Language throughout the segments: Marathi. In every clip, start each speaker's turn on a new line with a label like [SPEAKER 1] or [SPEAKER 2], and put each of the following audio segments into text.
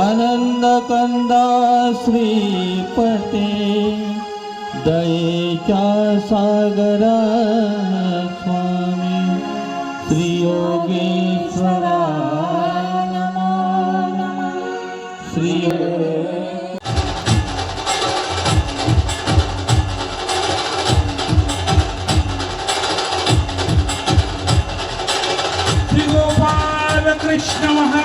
[SPEAKER 1] आनन्दकन्दा श्रीपते
[SPEAKER 2] दयेचा सागरा स्वामी श्रीयोगेश्वरा श्रीयो Krishna Maharaj.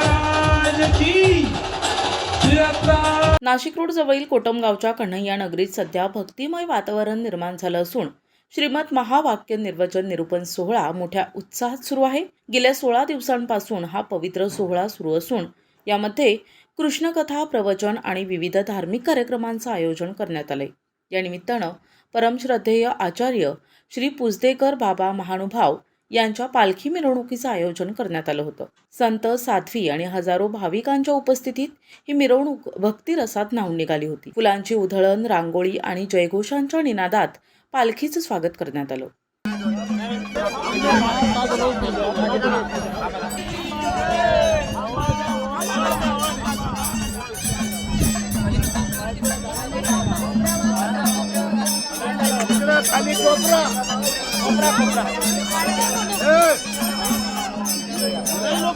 [SPEAKER 3] नाशिक रोड जवळील कोटमगावच्या कन्हैया नगरीत सध्या भक्तिमय वातावरण निर्माण झालं असून श्रीमद महावाक्य निर्वचन निरूपण सोहळा मोठ्या उत्साहात सुरू आहे. गेल्या सोळा दिवसांपासून हा पवित्र सोहळा सुरू असून यामध्ये कृष्णकथा प्रवचन आणि विविध धार्मिक कार्यक्रमांचं आयोजन करण्यात आलंय. या निमित्तानं परमश्रद्धेय आचार्य श्री पुजदेकर बाबा महानुभाव यांच्या पालखी मिरवणुकीचं आयोजन करण्यात आलं होतं. संत साध्वी आणि हजारो भाविकांच्या उपस्थितीत ही मिरवणूक भक्तिरसात न्हावून निघाली होती. फुलांची उधळण रांगोळी आणि जयघोषांच्या निनादात पालखीचं स्वागत करण्यात आलं.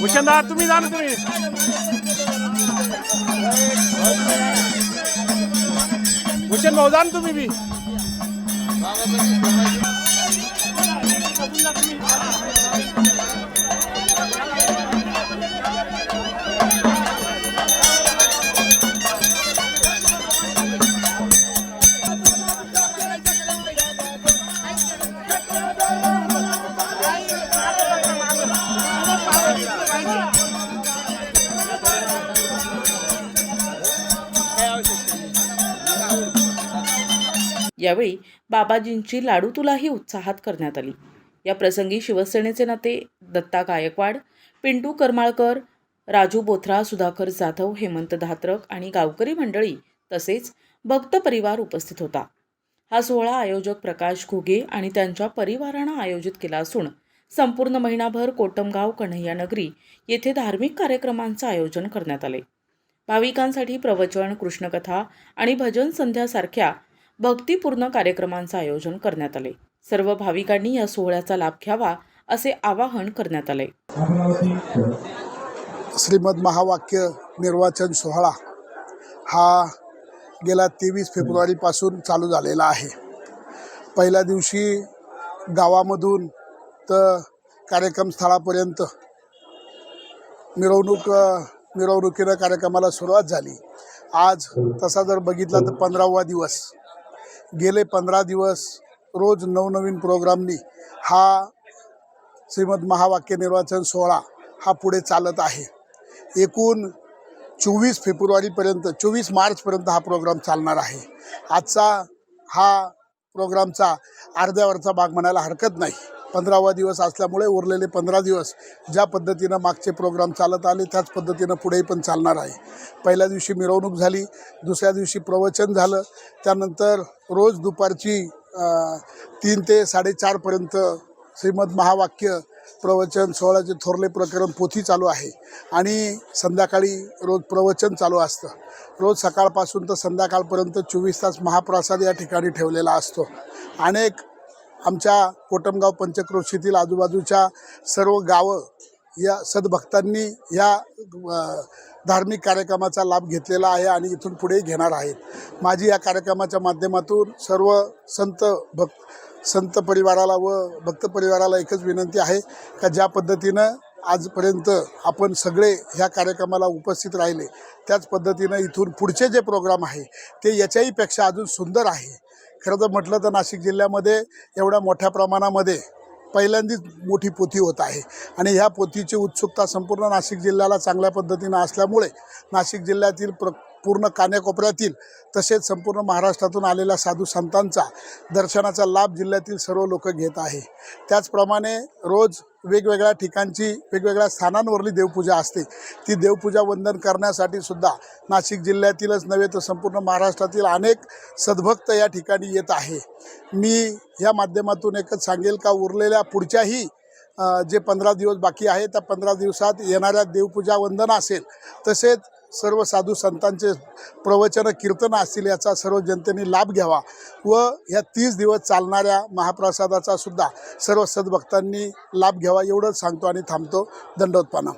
[SPEAKER 2] भूषणदा तुम्ही जा ना तुम्ही भूषण भाऊ जा ना तुम्ही बी
[SPEAKER 3] यावेळी बाबाजींची लाडू तुलाही उत्साहात करण्यात आली. या प्रसंगी शिवसेनेचे नेते दत्ता गायकवाड पिंटू करमाळकर राजू बोथरा सुधाकर जाधव हेमंत धात्रक आणि गावकरी मंडळी तसेच भक्त परिवार उपस्थित होता. हा सोहळा आयोजक प्रकाश घुगे आणि त्यांच्या परिवारानं आयोजित केला असून संपूर्ण महिनाभर कोटमगाव कन्हैया नगरी येथे धार्मिक कार्यक्रमांचं आयोजन करण्यात आले. भाविकांसाठी प्रवचन कृष्णकथा आणि भजन संध्यासारख्या भक्तिपूर्ण कार्यक्रमांचं आयोजन करण्यात आले. सर्व भाविकांनी या सोहळ्याचा लाभ घ्यावा असे आवाहन करण्यात आले.
[SPEAKER 4] श्रीमद महावाक्य निर्वाचन सोहळा हा गेल्या तेवीस फेब्रुवारीपासून चालू झालेला आहे. पहिल्या दिवशी गावामधून तर कार्यक्रम स्थळापर्यंत मिरवणूक मिरवणुकीनं कार्यक्रमाला सुरुवात झाली. आज तसा जर बघितला तर पंधरावा दिवस. गेले पंधरा दिवस रोज नवनवीन प्रोग्रामनी हा श्रीमद महावाक्य निर्वाचन सोहळा हा पुढे चालत आहे. एकूण चोवीस फेब्रुवारीपर्यंत चोवीस मार्चपर्यंत हा प्रोग्राम चालणार आहे. आजचा हा प्रोग्रामचा अर्ध्यावरचा भाग म्हणायला हरकत नाही. पंधरावा दिवस असल्यामुळे उरलेले पंधरा दिवस ज्या पद्धतीनं मागचे प्रोग्राम चालत आले त्याच पद्धतीनं पुढेही पण चालणार आहे. पहिल्या दिवशी मिरवणूक झाली दुसऱ्या दिवशी प्रवचन झालं त्यानंतर रोज दुपारची तीन ते साडेचारपर्यंत श्रीमद महावाक्य प्रवचन सोहळ्याचे थोरले प्रकरण पोथी चालू आहे. आणि संध्याकाळी रोज प्रवचन चालू असतं. रोज सकाळपासून तर संध्याकाळपर्यंत चोवीस तास महाप्रसाद या ठिकाणी ठेवलेला असतो. अनेक आमच्या कोटमगाव पंचक्रोशीतील आजूबाजूच्या सर्व गावं या सद्भक्तांनी या धार्मिक कार्यक्रमाचा लाभ घेतलेला आहे आणि इथून पुढे घेणार आहेत माझी या कार्यक्रमाच्या माध्यमातून सर्व संत भक्त संत परिवाराला व भक्त परिवाराला एकच विनंती आहे का ज्या पद्धतीनं आजपर्यंत आपण सगळे ह्या कार्यक्रमाला उपस्थित राहिले त्याच पद्धतीनं इथून पुढचे जे प्रोग्राम आहे ते याच्याहीपेक्षा अजून सुंदर आहे. खरं तर म्हटलं तर नाशिक जिल्ह्यामध्ये एवढ्या मोठ्या प्रमाणामध्ये पहिल्यांदाच मोठी पोथी होत आहे. आणि ह्या पोथीची उत्सुकता संपूर्ण नाशिक जिल्ह्याला चांगल्या पद्धतीनं असल्यामुळे नाशिक जिल्ह्यातील प्र पूर्ण कान्याकोपऱ्यातील तसेच संपूर्ण महाराष्ट्रातून आलेल्या साधू संतांचा दर्शनाचा लाभ जिल्ह्यातील सर्व लोक घेत आहे. त्याचप्रमाणे रोज वेगवेगळ्या ठिकाणची वेगवेगळ्या स्थानांवरली देवपूजा असते. ती देवपूजा वंदन करण्यासाठी सुद्धा नाशिक जिल्ह्यातीलच नव्हे तर संपूर्ण महाराष्ट्रातील अनेक सद्भक्त या ठिकाणी येत आहे. मी या माध्यमातून एकच सांगेल का उरलेल्या पुढच्याही जे पंधरा दिवस बाकी आहे त्या पंधरा दिवसात येणाऱ्या देवपूजा वंदन असेल तसेच सर्व साधू संतांचे प्रवचन कीर्तन असतील याचा सर्व जनतेने लाभ घ्यावा व ह्या तीस दिवस चालणाऱ्या महाप्रसादाचा सुद्धा सर्व सद्भक्तांनी लाभ घ्यावा एवढंच सांगतो आणि थांबतो दंडोत्पाना